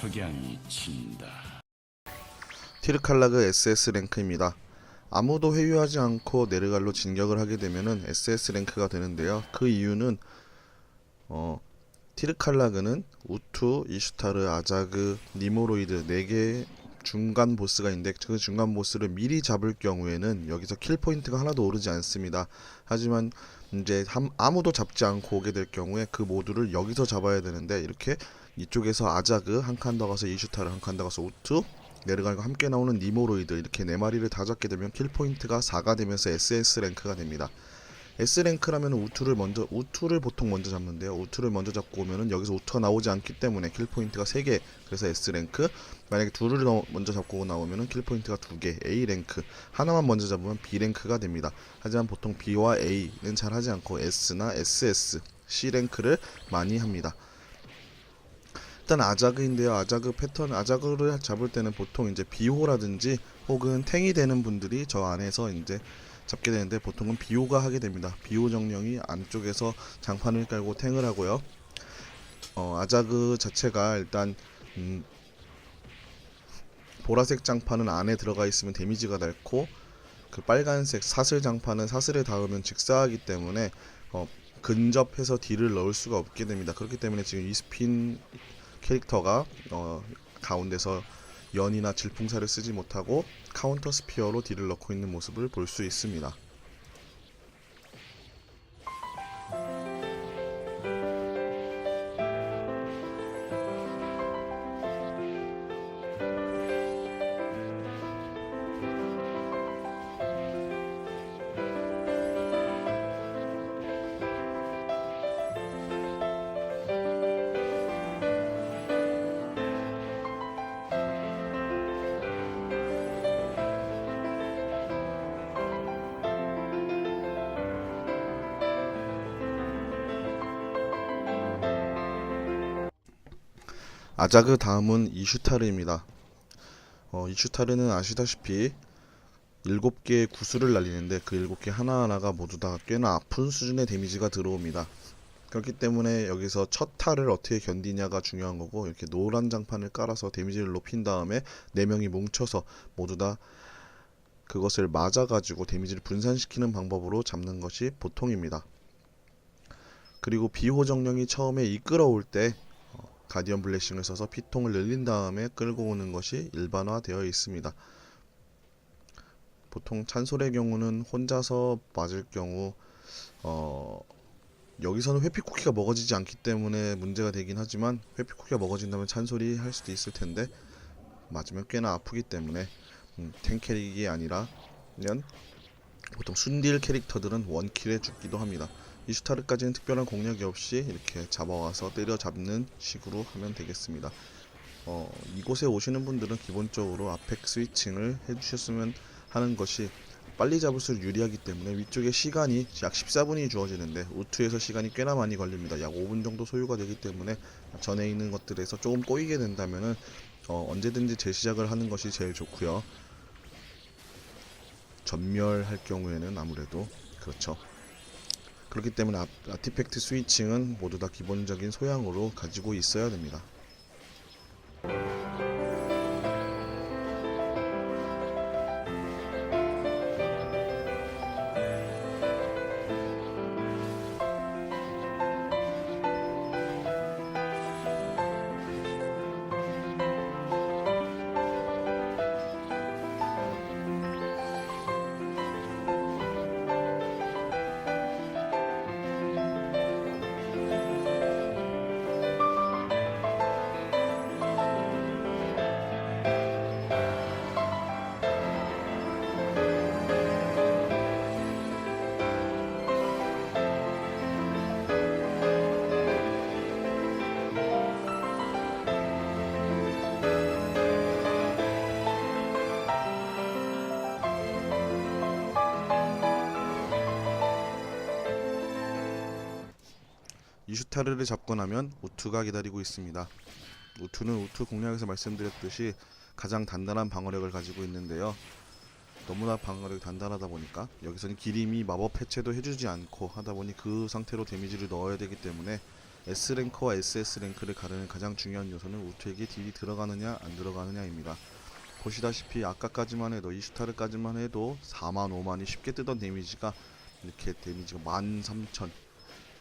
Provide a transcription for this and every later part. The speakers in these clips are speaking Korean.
석양이 친다. 티르칼라그 SS 랭크입니다. 아무도 회유하지 않고 네르갈로 진격을 하게 되면은 SS 랭크가 되는데요. 그 이유는 어 티르칼라그는 우투, 이슈타르, 아자그, 니모로이드 4개의 중간 보스가 있는데 그 중간 보스를 미리 잡을 경우에는 여기서 킬 포인트가 하나도 오르지 않습니다. 하지만 이제 함- 아무도 잡지 않고 오게 될 경우에 그 모두를 여기서 잡아야 되는데 이렇게 이쪽에서 아자그 한 칸 더 가서 이슈타르 한칸 더 가서 우투 네르갈과 함께 나오는 니모로이드 이렇게 네 마리를 다 잡게 되면 킬 포인트가 4가 되면서 SS 랭크가 됩니다. S 랭크라면 우투를 먼저 우투를 보통 먼저 잡는데요. 우투를 먼저 잡고 오면은 여기서 우투가 나오지 않기 때문에 킬 포인트가 3개. 그래서 S 랭크. 만약에 둘을 더 먼저 잡고 나오면은 킬 포인트가 2개. A 랭크. 하나만 먼저 잡으면 B 랭크가 됩니다. 하지만 보통 B와 A는 잘 하지 않고 S나 SS, C 랭크를 많이 합니다. 일단 아자그인데요. 아자그 패턴 아자그를 잡을 때는 보통 이제 비호라든지 혹은 탱이 되는 분들이 저 안에서 이제 잡게 되는데 보통은 비호가 하게 됩니다. 비호 정령이 안쪽에서 장판을 깔고 탱을 하고요. 어, 아자그 자체가 일단 음, 보라색 장판은 안에 들어가 있으면 데미지가 넓고 그 빨간색 사슬 장판은 사슬에 닿으면 직사하기 때문에 어, 근접해서 딜을 넣을 수가 없게 됩니다. 그렇기 때문에 지금 이스핀 캐릭터가 어, 가운데서 연이나 질풍사를 쓰지 못하고 카운터 스피어로 딜을 넣고 있는 모습을 볼 수 있습니다. 아자그 다음은 이슈타르입니다. 어, 이슈타르는 아시다시피 7개의 구슬을 날리는데 그 7개 하나하나가 모두 다 꽤나 아픈 수준의 데미지가 들어옵니다. 그렇기 때문에 여기서 첫 타를 어떻게 견디냐가 중요한 거고 이렇게 노란 장판을 깔아서 데미지를 높인 다음에 4명이 뭉쳐서 모두 다 그것을 맞아가지고 데미지를 분산시키는 방법으로 잡는 것이 보통입니다. 그리고 비호 정령이 처음에 이끌어올 때 가디언 블레싱을 써서 피통을 늘린 다음에 끌고 오는 것이 일반화되어 있습니다. 보통 찬솔의 경우는 혼자서 맞을 경우 어 여기서는 회피 쿠키가 먹어지지 않기 때문에 문제가 되긴 하지만 회피 쿠키가 먹어진다면 찬솔이 할 수도 있을 텐데 맞으면 꽤나 아프기 때문에 음, 탱 캐릭이 아니라 면 보통 순딜 캐릭터들은 원킬에 죽기도 합니다. 이슈타르까지는 특별한 공략이 없이 이렇게 잡아와서 때려잡는 식으로 하면 되겠습니다. 어, 이곳에 오시는 분들은 기본적으로 아펙 스위칭을 해주셨으면 하는 것이 빨리 잡을수록 유리하기 때문에 위쪽에 시간이 약 14분이 주어지는데 우투에서 시간이 꽤나 많이 걸립니다. 약 5분 정도 소요가 되기 때문에 전에 있는 것들에서 조금 꼬이게 된다면은 어, 언제든지 재시작을 하는 것이 제일 좋고요. 전멸할 경우에는 아무래도 그렇죠. 그렇기 때문에 아, 아티팩트 스위칭은 모두 다 기본적인 소양으로 가지고 있어야 됩니다. 이슈타르를 잡고 나면 우투가 기다리고 있습니다. 우투는 우투 공략에서 말씀드렸듯이 가장 단단한 방어력을 가지고 있는데요. 너무나 방어력이 단단하다 보니까 여기서는 기림이 마법 해체도 해주지 않고 하다 보니 그 상태로 데미지를 넣어야 되기 때문에 S랭크와 SS랭크를 가르는 가장 중요한 요소는 우투에게 딜이 들어가느냐 안 들어가느냐입니다. 보시다시피 아까까지만 해도 이슈타르까지만 해도 4만 5만이 쉽게 뜨던 데미지가 이렇게 데미지가 13,000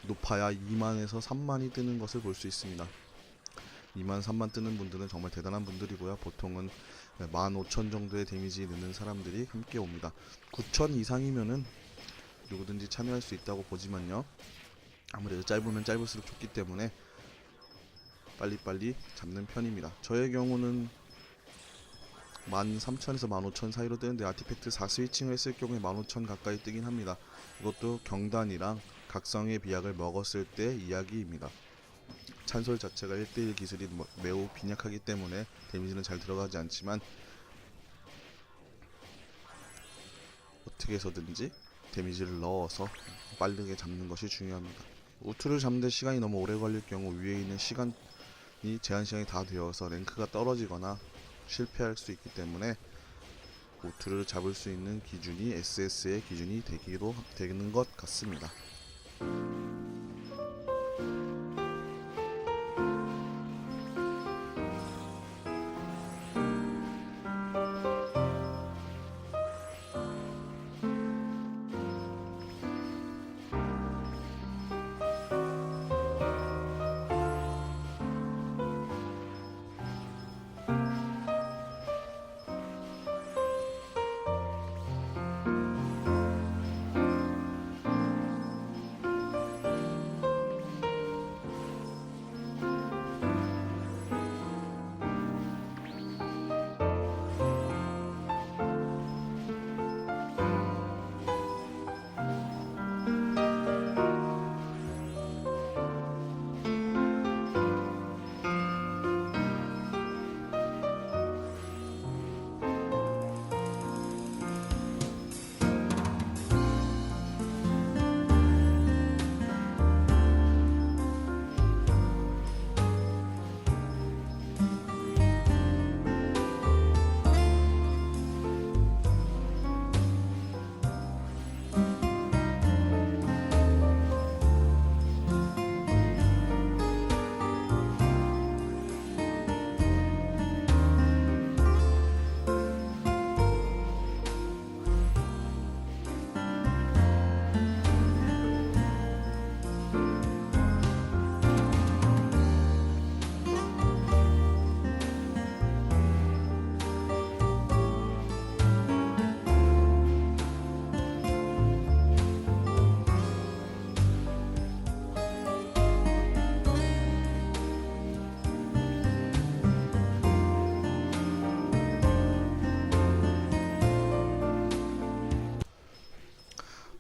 높아야 2만에서 3만이 뜨는 것을 볼 수 있습니다. 2만 3만 뜨는 분들은 정말 대단한 분들이고요. 보통은 15,000 정도의 데미지 넣는 사람들이 함께 옵니다. 9,000 이상이면은 누구든지 참여할 수 있다고 보지만요. 아무래도 짧으면 짧을수록 좋기 때문에 빨리빨리 잡는 편입니다. 저의 경우는 13,000에서 15,000 사이로 뜨는데 아티팩트 4스위칭을 했을 경우에 15,000 가까이 뜨긴 합니다. 이것도 경단이랑 각성의 비약을 먹었을 때 이야기입니다. 찬솔 자체가 1대1 기술이 뭐- 매우 빈약하기 때문에 데미지는 잘 들어가지 않지만 어떻게 해서든지 데미지를 넣어서 빠르게 잡는 것이 중요합니다. 우투를 잡는데 시간이 너무 오래 걸릴 경우 위에 있는 시간이 제한 시간이 다 되어서 랭크가 떨어지거나 실패할 수 있기 때문에 우투를 잡을 수 있는 기준이 SS의 기준이 되기로 되는 것 같습니다. 何?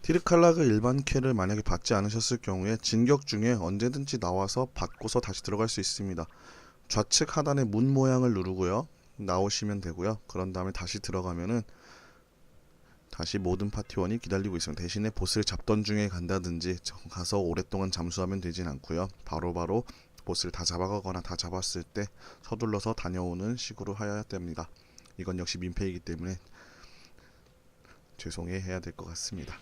티르칼라그 일반 캐를 만약에 받지 않으셨을 경우에 진격 중에 언제든지 나와서 받고서 다시 들어갈 수 있습니다. 좌측 하단의 문 모양을 누르고요. 나오시면 되고요. 그런 다음에 다시 들어가면은 다시 모든 파티원이 기다리고 있습니다. 대신에 보스를 잡던 중에 간다든지 저- 가서 오랫동안 잠수하면 되진 않고요. 바로 바로 보스를 다 잡아가거나 다 잡았을 때 서둘러서 다녀오는 식으로 해야 됩니다. 이건 역시 민폐이기 때문에 죄송해 해야 될 것 같습니다.